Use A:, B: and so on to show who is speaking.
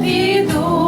A: піду.